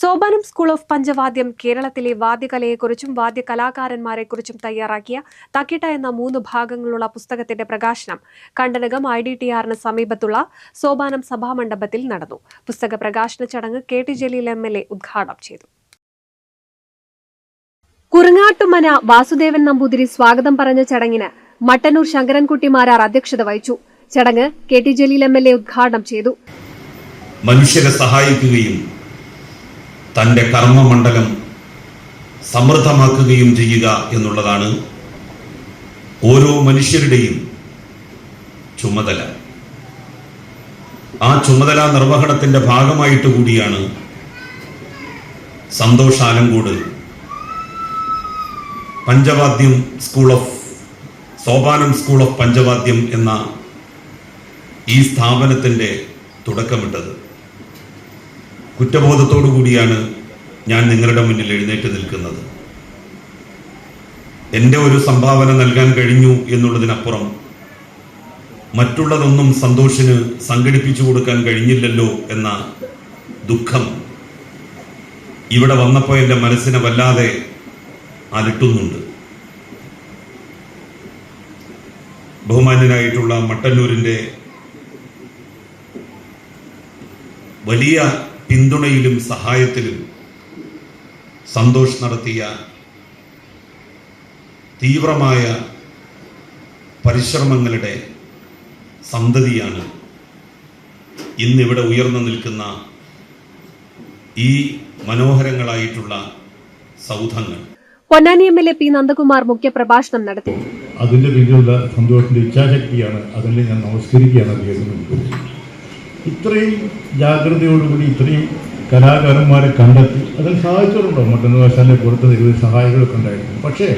Sopanam school of പഞ്ചവാദ്യം കേരളത്തിലെ വാദ്യകലയെക്കുറിച്ചും വാദ്യകലാകാരന്മാരെക്കുറിച്ചും തയ്യാറാക്കിയ തക്കിട്ട എന്ന മൂന്ന് ഭാഗങ്ങളുള്ള പുസ്തകത്തിന്റെ പ്രകാശനം കണ്ടനകം ഐ ഡി ടി ആറിന് സമീപത്തുള്ള സോപാനം സഭാമണ്ഡപത്തിൽ നടന്നു. പുസ്തക പ്രകാശന ചടങ്ങ് K T Jaleel M L A ഉദ്ഘാടനം ചെയ്തു. കുറുങ്ങാട്ടുമന വാസുദേവൻ നമ്പൂതിരി സ്വാഗതം പറഞ്ഞ ചടങ്ങിന് മട്ടന്നൂർ ശങ്കരൻകുട്ടി മാരാർ അധ്യക്ഷത വഹിച്ചു. ചടങ്ങ് K T Jaleel M L A ഉദ്ഘാടനം ചെയ്തു. മനുഷ്യരെ സഹായിക്കുകയും തന്റെ കർമ്മമണ്ഡലം സമൃദ്ധമാക്കുകയും ചെയ്യുക എന്നുള്ളതാണ് ഓരോ മനുഷ്യരുടെയും ചുമതല. ആ ചുമതല നിർവഹണത്തിന്റെ ഭാഗമായിട്ട് കൂടിയാണ് Santhosh Alankode Panchavadyam school of Sopanam school of Panchavadyam എന്ന ഈ സ്ഥാപനത്തിന്റെ തുടക്കമിട്ടത്. കുറ്റബോധത്തോടു കൂടിയാണ് ഞാൻ നിങ്ങളുടെ മുന്നിൽ എഴുന്നേറ്റ് നിൽക്കുന്നത്. എന്റെ ഒരു സംഭാവന നൽകാൻ കഴിഞ്ഞു എന്നുള്ളതിനപ്പുറം മറ്റുള്ളതൊന്നും സന്തോഷിന് സംഘടിപ്പിച്ചു കൊടുക്കാൻ കഴിഞ്ഞില്ലല്ലോ എന്ന ദുഃഖം ഇവിടെ വന്നപ്പോൾ എന്റെ മനസ്സിനെ വല്ലാതെ അലട്ടുന്നുണ്ട്. ബഹുമാന്യനായിട്ടുള്ള മട്ടന്നൂരിന്റെ വലിയ പിന്തുണയിലും സഹായത്തിലും സന്തോഷ് നടത്തിയ തീവ്രമായ പരിശ്രമങ്ങളുടെ സന്തതിയാണ് ഇന്നിവിടെ ഉയർന്നു നിൽക്കുന്ന ഈ മനോഹരങ്ങളായിട്ടുള്ള സൗധങ്ങൾ. Ponnani M L A P Nandakumar മുഖ്യപ്രഭാഷണം നടത്തി. അതിന്റെ പിന്നിലുള്ള സന്തോഷത്തിന്റെ ഇച്ഛാശക്തിയാണ് അതിനെ ഞാൻ നമസ്കരിക്കുകയാണ് അദ്ദേഹത്തിന് ഇത്രയും ജാഗ്രതയോടുകൂടി ഇത്രയും കലാകാരന്മാരെ കണ്ടെത്തി അതിൽ സഹായിച്ചവരുണ്ടോ? മറ്റൊന്ന് വശാലിനെ പുറത്ത് നിരവധി സഹായികളൊക്കെ ഉണ്ടായിരുന്നു. പക്ഷേ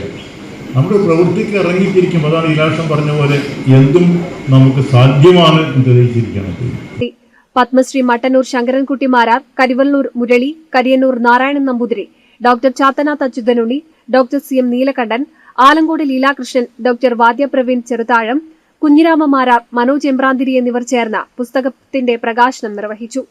നമ്മുടെ പ്രവൃത്തിക്ക് ഇറങ്ങിത്തിരിക്കും അതാണ് ഇലാഷം പറഞ്ഞ പോലെ എന്തും നമുക്ക് സാധ്യമാണ് എന്ന് തെളിയിച്ചിരിക്കണം Padmashri Mattannur Sankarankutty Marar Karivellur Murali Kariyannur Narayanan Namboothiri doctor Chathanath Achuthanunni doctor C M Neelakandan Alankode Leelakrishnan doctor Vadyapraveen Cheruthazham Kunhirama Marar Manoj Embranthiri എന്നിവർ ചേർന്ന പുസ്തകത്തിന്റെ പ്രകാശനം നിർവഹിച്ചു.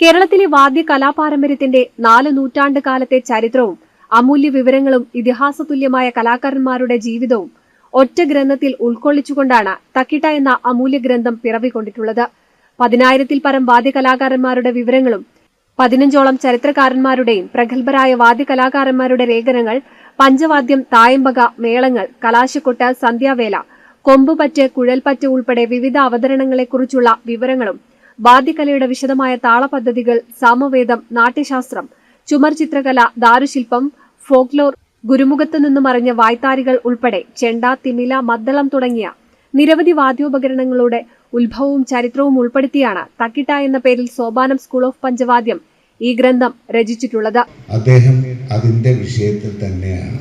കേരളത്തിലെ വാദ്യ കലാപാരമ്പര്യത്തിന്റെ നാല് നൂറ്റാണ്ട് കാലത്തെ ചരിത്രവും അമൂല്യ വിവരങ്ങളും ഇതിഹാസതുല്യമായ കലാകാരന്മാരുടെ ജീവിതവും ഒറ്റ ഗ്രന്ഥത്തിൽ ഉൾക്കൊള്ളിച്ചുകൊണ്ടാണ് തക്കിട്ട എന്ന അമൂല്യ ഗ്രന്ഥം പിറവിക്കൊണ്ടിട്ടുള്ളത്. പതിനായിരത്തിൽ പരം വാദ്യ കലാകാരന്മാരുടെ വിവരങ്ങളും പതിനഞ്ചോളം ചരിത്രകാരന്മാരുടെയും പ്രഗത്ഭരായ വാദ്യ കലാകാരന്മാരുടെ ലേഖനങ്ങൾ പഞ്ചവാദ്യം തായമ്പക മേളങ്ങൾ കലാശക്കൊട്ട് സന്ധ്യാവേല കൊമ്പുപറ്റ് കുഴൽപ്പറ്റ് ഉൾപ്പെടെ വിവിധ അവതരണങ്ങളെക്കുറിച്ചുള്ള വിവരങ്ങളും വാദ്യകലയുടെ വിശദമായ താളപദ്ധതികൾ സാമവേദം നാട്യശാസ്ത്രം ചുമർ ചിത്രകല ദാരുശില്പം ഫോക്ലോർ ഗുരുമുഖത്തു നിന്നും അറിഞ്ഞ വായ്ത്താരികൾ ഉൾപ്പെടെ ചെണ്ട തിമില മദ്ദളം തുടങ്ങിയ നിരവധി വാദ്യോപകരണങ്ങളുടെ ഉത്ഭവവും ചരിത്രവും ഉൾപ്പെടുത്തിയാണ് തക്കിട്ട എന്ന പേരിൽ സോപാനം സ്കൂൾ ഓഫ് പഞ്ചവാദ്യം ഈ ഗ്രന്ഥം രചിച്ചിട്ടുള്ളത്. അദ്ദേഹം അതിന്റെ വിഷയത്തിൽ തന്നെയാണ്.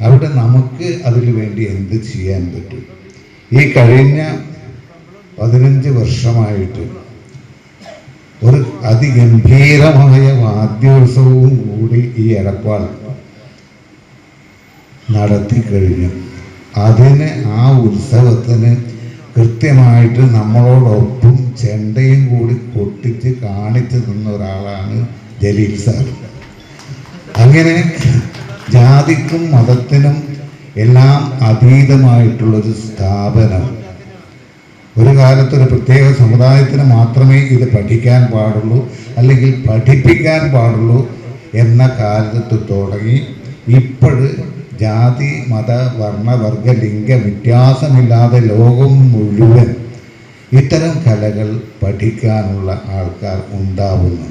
അവിടെ നമുക്ക് അതിനു വേണ്ടി എന്ത് ചെയ്യാൻ പറ്റും? ഈ കഴിഞ്ഞ പതിനഞ്ച് വർഷമായിട്ട് ഒരു അതിഗംഭീരമായ വാദ്യോത്സവവും കൂടി ഈ എടപ്പാൾ നടത്തി കഴിഞ്ഞു. അതിന് ആ ഉത്സവത്തിന് കൃത്യമായിട്ട് നമ്മളോടൊപ്പം ചെണ്ടയും കൂടി കൊട്ടിച്ച് കാണിച്ചു നിന്ന ഒരാളാണ് ജലീൽ സാർ. അങ്ങനെ ജാതിക്കും മതത്തിനും എല്ലാം അതീതമായിട്ടുള്ളൊരു സ്ഥാപനം. ഒരു കാലത്ത് ഒരു പ്രത്യേക സമുദായത്തിന് മാത്രമേ ഇത് പഠിക്കാൻ പാടുള്ളൂ അല്ലെങ്കിൽ പഠിപ്പിക്കാൻ പാടുള്ളൂ എന്ന കാലത്ത് തുടങ്ങി. ഇപ്പോഴ് ജാതി മത വർണ വർഗ ലിംഗ വ്യത്യാസമില്ലാതെ ലോകം മുഴുവൻ ഇത്തരം കലകൾ പഠിക്കാനുള്ള ആൾക്കാർ ഉണ്ടാവുന്നു.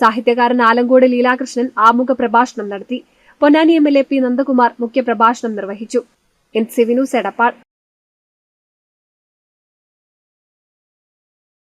സാഹിത്യകാരൻ ആലങ്കോട് ലീലാകൃഷ്ണൻ ആമുഖ പ്രഭാഷണം നടത്തി. Ponnani M L A P Nandakumar മുഖ്യപ്രഭാഷണം നിർവഹിച്ചു. N C Vinu Edappal.